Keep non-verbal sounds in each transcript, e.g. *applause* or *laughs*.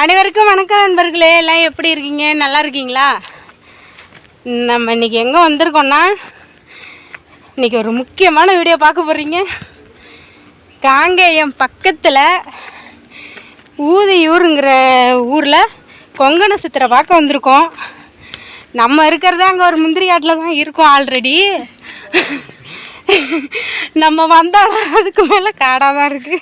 அனைவருக்கும் வணக்கம் நண்பர்களே. எல்லாம் எப்படி இருக்கீங்க? நல்லா இருக்கீங்களா? நம்ம இன்னைக்கு எங்கே வந்திருக்கோம்னா இன்னைக்கு ஒரு முக்கியமான வீடியோ பார்க்க போகிறீங்க காங்கேயம் பக்கத்தில் ஊதியூருங்கிற ஊரில் கொங்கண சித்திரை பார்க்க வந்திருக்கோம். நம்ம இருக்கிறது அங்கே ஒரு முந்திரி காட்டில் தான் இருக்கோம் ஆல்ரெடி நம்ம வந்தாலும் அதுக்கு மேலே காடாக தான் இருக்குது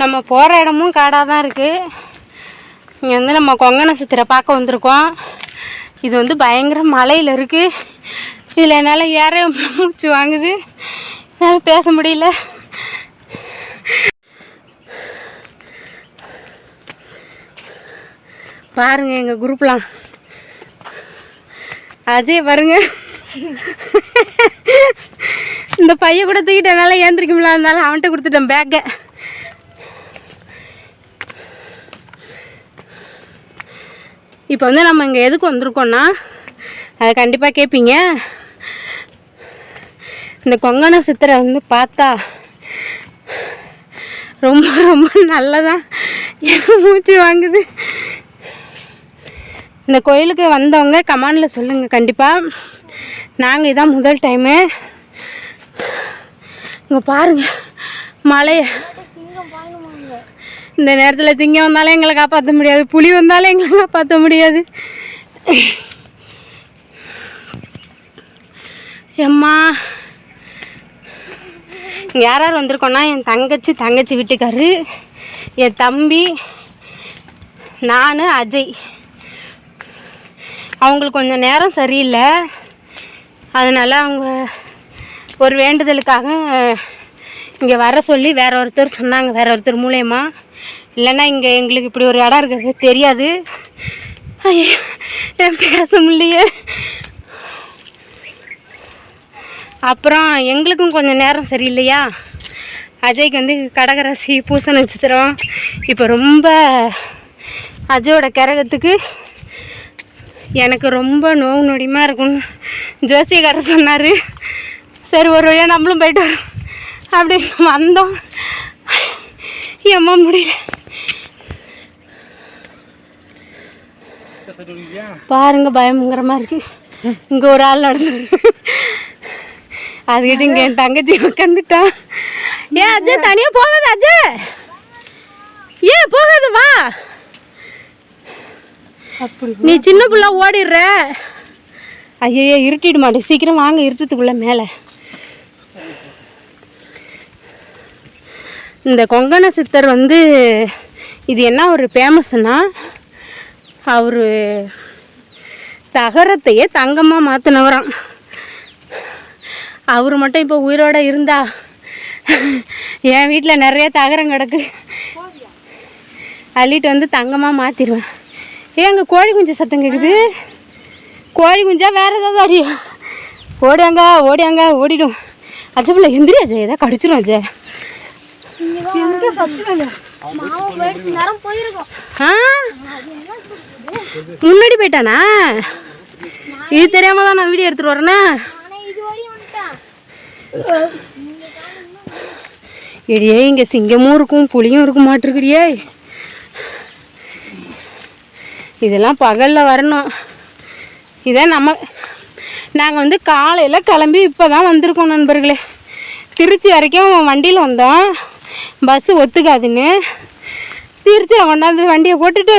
நம்ம போகிற இடமும் காடாக தான் இருக்குது இங்கே வந்து நம்ம கொங்கண சித்திரை பார்க்க வந்திருக்கோம். இது வந்து பயங்கர மலையில் இருக்குது இதில் என்னால் ஏற *laughs* மூச்சு வாங்குது. என்னால் பேச முடியல. பாருங்கள் எங்கள் குரூப்லாம். அஜய் பாருங்க. இந்த பையன் கூட தூக்கிட்டு என்னால் ஏந்திரிக்க முடியல. இருந்தாலும் அவன்கிட்ட கொடுத்துட்டேன் பேக்கை இப்போ வந்து நம்ம இங்கே எதுக்கு வந்திருக்கோம்னா அதை கண்டிப்பாக கேட்பீங்க இந்த கொங்கண சித்திரை வந்து பார்த்தா ரொம்ப ரொம்ப நல்லதான் எனக்கு மூச்சு வாங்குது. இந்த கோயிலுக்கு வந்தவங்க கமாண்டில் சொல்லுங்கள் கண்டிப்பாக நாங்கள் இதான் முதல் டைமு இங்கே பாருங்கள் மலையை. இந்த நேரத்தில் சிங்கம் வந்தாலும் எங்களை காப்பாற்ற முடியாது புலி வந்தாலும் எங்களை காப்பாற்ற முடியாது. எம்மா. இங்க யார் யார் வந்திருக்கோன்னா என் தங்கச்சி தங்கச்சி வீட்டுக்காரு என் தம்பி நான் அஜய். அவங்களுக்கு கொஞ்சம் நேரம் சரியில்லை. அதனால் அவங்க ஒரு வேண்டுதலுக்காக இங்கே வர சொல்லி வேற ஒருத்தர் சொன்னாங்க வேற ஒருத்தர் மூலயமா. இல்லைன்னா இங்கே எங்களுக்கு இப்படி ஒரு இடம் இருக்கிறது தெரியாது. என் பேச முடியலையே அப்புறம் எங்களுக்கும் கொஞ்சம் நேரம் சரியில்லையா? அஜய்க்கு வந்து கடகராசி பூச நட்சத்திரம் இப்போ ரொம்ப அஜயோட கரகத்துக்கு எனக்கு ரொம்ப நோவு நொடியமாக இருக்கும்னு ஜோசியக்காரர் சொன்னார். சரி ஒரு வழியாக நம்மளும் போயிட்டு வரோம். அப்படின்னு வந்தோம். எம்மா முடியல. பாருங்க பயங்கரமாக இருக்கு. இங்கே ஒரு ஆள் நடந்து அதுக்கிட்ட இங்கே என் தங்கச்சி உட்காந்துட்டான் ஏன் அஜய் தனியாக போகாது அஜய். ஏன் போகாது வா. நீ சின்ன பிள்ளை ஓடிடுற. ஐயோ இருட்டிட மாட்டேன் சீக்கிரம் வாங்க இருட்டத்துக்குள்ள மேலே. இந்த கொங்கண சித்தர் வந்து இது என்ன ஒரு ஃபேமஸ்னா அவர் தகரத்தையே தங்கமாக மாற்றினவராம் அவர் மட்டும் இப்போ உயிரோட இருந்தா என் வீட்டில் நிறைய தகரம் கிடக்கு. அள்ளிட்டு வந்து தங்கமாக மாற்றிடுவேன் ஏ அங்கே கோழி குஞ்சு சத்தம் கேட்குது கோழி குஞ்சா வேற ஏதாவது அடி ஓடியாங்க ஓடியாங்க ஓடிடும். அஜபிள்ள எந்திரி அஜய் ஏதாவது கடிச்சிரும் அஜய். ஆ? முன்னாடி போயிட்டானா? இது தெரியாம தான் நான் வீடியோ எடுத்துட்டு வரேனே? எடியே இங்கே சிங்கமும் இருக்கும் புலியும் இருக்கும் மாட்டிருக்கிறியே. இதெல்லாம் பகலில் வரணும். இதான் நம்ம நாங்கள் வந்து காலையில் கிளம்பி இப்போ தான் வந்திருக்கோம் நண்பர்களே. திருச்சி வரைக்கும் வண்டியில் வந்தோம். பஸ்ஸு ஒத்துக்காதுன்னு. திருச்சியில் கொண்டாந்து வண்டியை போட்டுட்டு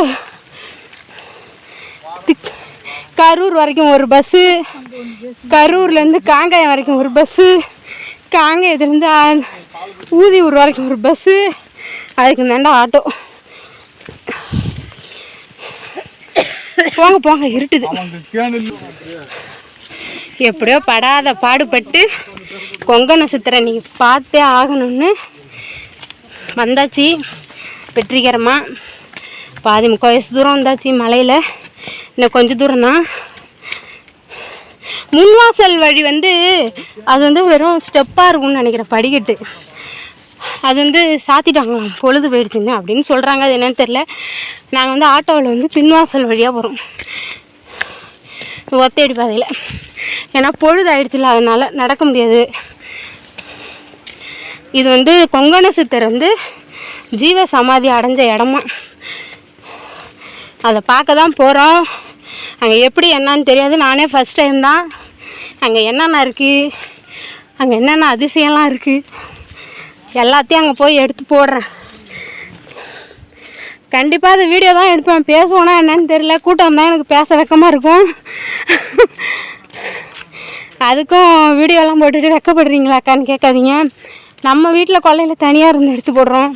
கரூர் வரைக்கும் ஒரு பஸ்ஸு. கரூர்லேருந்து காங்காயம் வரைக்கும் ஒரு பஸ்ஸு. காங்கேயத்துலேருந்து ஆ- ஊதியூர் வரைக்கும் ஒரு பஸ்ஸு. அதுக்கு தாண்டா ஆட்டோ. போங்க போங்க இருட்டுது. எப்படியோ படாத பாடுபட்டு கொங்கனை சித்திரை நீங்கள் பார்த்தே ஆகணும்னு வந்தாச்சு. வெற்றிகரமாக பாதி முக்கால் வயசு தூரம் வந்தாச்சு மலையில். இன்னும் கொஞ்சம் தூரம் தான் முன்வாசல் வழி வந்து அது வந்து வெறும் ஸ்டெப்பாக இருக்கும்னு நினைக்கிறேன் படிக்கட்டு. அது வந்து சாத்திட்டாங்களாம் பொழுது போயிடுச்சுங்க அப்படின்னு சொல்கிறாங்க அது என்னன்னு தெரில நாங்கள் வந்து ஆட்டோவில் வந்து பின்வாசல் வழியாக போகிறோம் ஒத்தேடி பாதையில். ஏன்னா பொழுது ஆயிடுச்சுல அதனால் நடக்க முடியாது. இது வந்து கொங்கண சித்தர் வந்து ஜீவ சமாதி அடைஞ்ச இடமா. அதை பார்க்க தான் போகிறோம். அங்கே எப்படி என்னன்னு தெரியாது. நானே ஃபஸ்ட் டைம் தான். அங்கே என்னென்ன இருக்குது அங்கே என்னென்ன அதிசயம்லாம் இருக்குது எல்லாத்தையும் அங்கே போய் எடுத்து போடுறேன். கண்டிப்பாக அது வீடியோ தான் எடுப்பேன். பேசுவோன்னா என்னன்னு தெரியல. கூட்டம் தான் எனக்கு பேச வெக்கமாக இருக்கும். அதுக்கும் வீடியோலாம் போட்டுட்டு வெக்கப்படுறீங்களாக்கான்னு கேட்காதீங்க. நம்ம வீட்டில் கொல்லையில் தனியாக இருந்து எடுத்து போடுறோம்.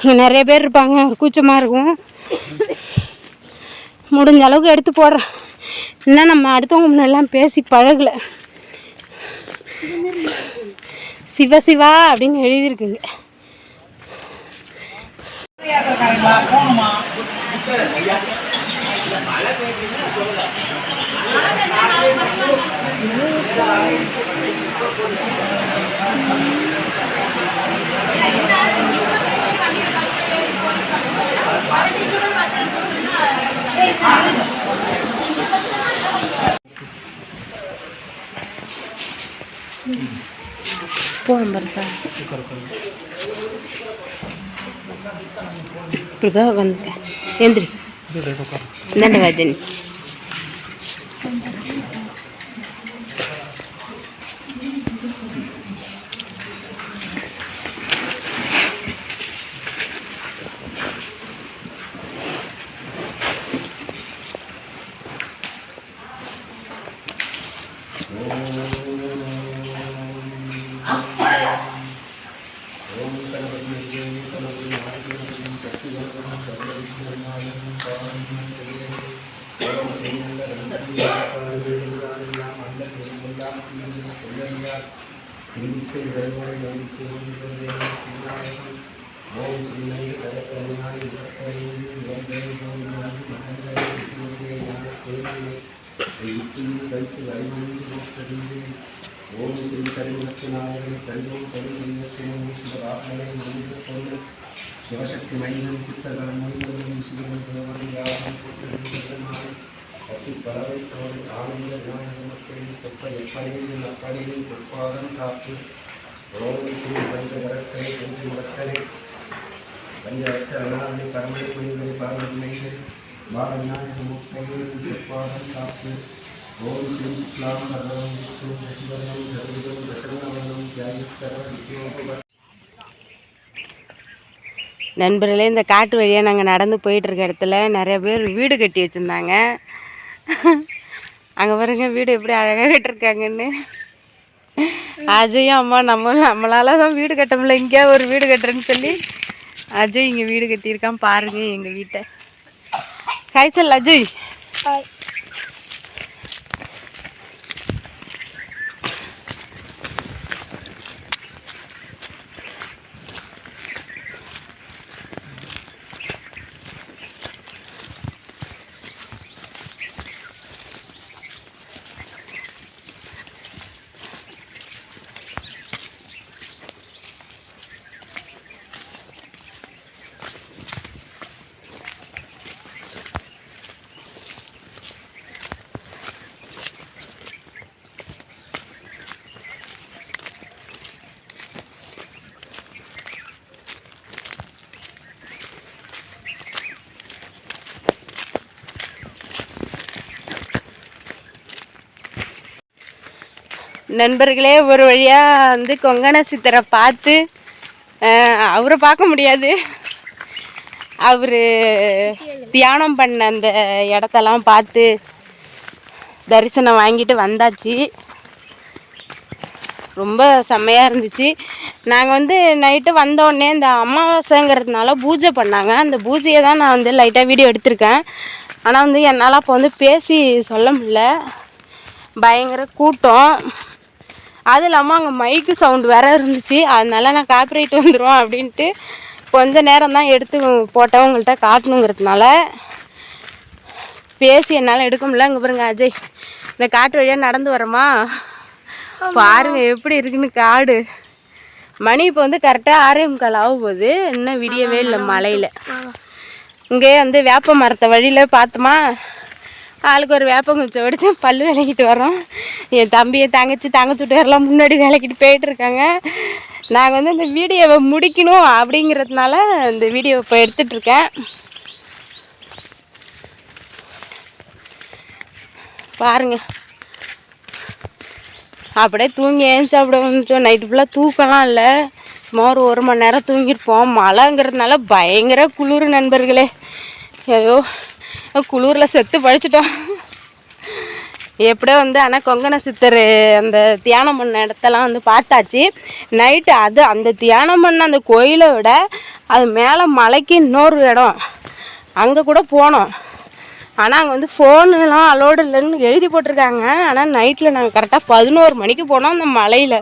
இங்கே நிறைய பேர் இருப்பாங்க. கூச்சமாக இருக்கும். முடிஞ்ச அளவுக்கு எடுத்து போடுறேன். இன்னும் நம்ம அடுத்தவங்க முன்னெல்லாம் பேசி பழகலை. சிவ சிவா அப்படின்னு எழுதியிருக்குங்க. போகிறேன் பரசா இப்படிதான் உட்காந்துருக்கேன் எந்திரி இந்தாண்ட வாஜனி ஓம் ஸ்ரீ கரிமுகத்தினாயகன் கரிமம் கருமையும் சிவராத்மனை முடிந்து கொண்டு சிவசக்தி மையம் சித்தர்கள் மொழிகளும் சிவன் தேவன் யாரும் பசி பறவை தொப்பை ஆனந்த நாயகமக்களின் பொற்பாதம் காத்து ஓம் ஸ்ரீ பஞ்சகரத்தை பஞ்சு முடக்கனை பஞ்ச அச்சரணாதி பரமலை புனிதரை பரமநிலைகள் பாலநாயக முக்தையின் பொற்பாதம் காத்து ஓம் ஸ்ரீ சுக்லாம் பரவம் விஷ்ணு சசிவரணம் சர்விதம் தசரணவரணம் தியாகித்தர வித்யோப நண்பர்களே இந்த காட்டு வழியாக நாங்கள் நடந்து போயிட்டுருக்க இடத்துல நிறைய பேர் வீடு கட்டி வச்சுருந்தாங்க. அங்கே பாருங்க வீடு எப்படி அழகாக கட்டிருக்காங்கன்னு. அஜயும் அம்மா நம்ம நம்மளால தான் வீடு கட்ட முடியல. இங்கே ஒரு வீடு கட்டுறேன்னு சொல்லி அஜய் இங்கே வீடு கட்டியிருக்கான் பாருங்க எங்கள் வீட்டை. காய்ச்சல் அஜய். நண்பர்களே ஒரு வழியாக வந்து கொங்கண சித்தரை பார்த்து அவரை பார்க்க முடியாது. அவர் தியானம் பண்ண அந்த இடத்தெல்லாம் பார்த்து தரிசனம் வாங்கிட்டு வந்தாச்சு. ரொம்ப செம்மையாக இருந்துச்சு. நாங்கள் வந்து நைட்டு வந்தோடனே இந்த அமாவாசைங்கிறதுனால பூஜை பண்ணாங்க. அந்த பூஜையை தான் நான் வந்து லைட்டாக வீடியோ எடுத்திருக்கேன். ஆனால் வந்து என்னால் அப்போ வந்து பேசி சொல்ல முடியல. பயங்கர கூட்டம். அது இல்லாமல் அங்கே மைக்கு சவுண்டு வேற இருந்துச்சு. அதனால நான் காப்பிரைட் வந்துடும் அப்படின்ட்டு கொஞ்ச நேரம் தான் எடுத்து போட்டேன் உங்கள்கிட்ட காட்டணுங்கிறதுனால. பேசி என்னால் எடுக்க முடியல. இங்கே பாருங்க அஜய் இந்த காட்டு வழியாக நடந்து வரோமா பாருங்க எப்படி இருக்குன்னு காடு. மணி இப்போ வந்து கரெக்டாக ஆறே முக்கால் ஆக போகுது. இன்னும் விடியவே இல்லை மலையில் இங்கே வந்து வேப்ப மரத்தை வழியில் பார்த்தோமா ஆளுக்கு ஒரு வேப்பங்குச்சை ஒடிச்சு பல் விளக்கிட்டு வரோம் என் தம்பியை தங்கச்சி தங்கச்சி முன்னாடி விளக்கிட்டு போயிட்டு இருக்காங்க. நாங்கள் வந்து இந்த வீடியோவை முடிக்கணும் அப்படிங்கிறதுனால இந்த வீடியோவை இப்போ எடுத்துட்ருக்கேன் பாருங்கள் பாருங்க. அப்படியே தூங்கி ஏஞ்சி அப்படியே வந்துச்சோம் நைட்டு ஃபுல்லாக தூக்கலாம் இல்லை. சும்மா ஒரு ஒரு மணி நேரம் தூங்கியிருப்போம். மழைங்கிறதுனால பயங்கர குளிர் நண்பர்களே. ஐயோ. குளிரில் செத்து பழிச்சிட்டோம். எப்படியோ வந்து ஆனால் கொங்கண சித்தர் அந்த தியானம் பண்ண இடத்தெல்லாம் வந்து பார்த்தாச்சு. நைட்டு அது அந்த தியானம் பண்ண அந்த கோயிலை விட அது மேலே மலைக்கு இன்னொரு இடம். அங்கே கூட போனோம். ஆனால் அங்கே வந்து ஃபோனுலாம் அலோடு இல்லைன்னு எழுதி போட்டிருக்காங்க. ஆனால் நைட்டில் நாங்கள் கரெக்டாக பதினோரு மணிக்கு போனோம் அந்த மலையில்.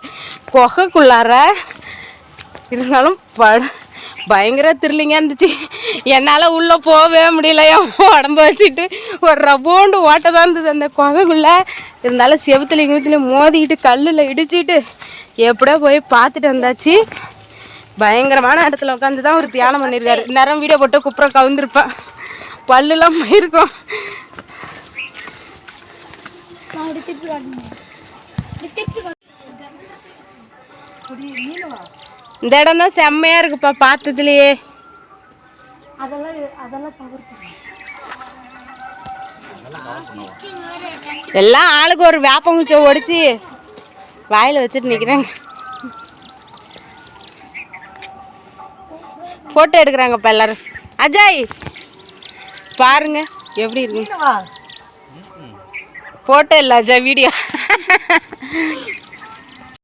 குகைக்குள்ளார. இருந்தாலும் ப பயங்கர த்ரில்லிங்காக இருந்துச்சு. என்னால் உள்ளே போகவே முடியல. என் உடம்ப வச்சுட்டு ஒரு ரவோண்டு ஓட்ட தான் இருந்தது அந்த குகைக்குள்ளே. இருந்தாலும் செவுத்துலையும் கிவுத்துலையும் மோதிக்கிட்டு கல்லில் இடிச்சிட்டு எப்படியோ போய் பார்த்துட்டு வந்தாச்சு. பயங்கரமான இடத்துல உட்காந்து தான் ஒரு தியானம் பண்ணியிருக்காரு. நேரம் வீடியோ போட்டு குப்புறம் கவுந்திருப்பேன் பல்லுலாம் போயிருக்கும். நான் இந்த இடம் தான் செம்மையாக இருக்குப்பா பார்த்ததுலையே. அதெல்லாம் எல்லாம் ஆளுக்கு ஒரு வேப்பங்குச்சை ஒடிச்சு வாயில் வச்சுட்டு நிற்கிறாங்க ஃபோட்டோ எடுக்கிறாங்கப்பா எல்லாரும். அஜய் பாருங்க எப்படி இருக்கு. ஃபோட்டோ இல்லை அஜய் வீடியோ.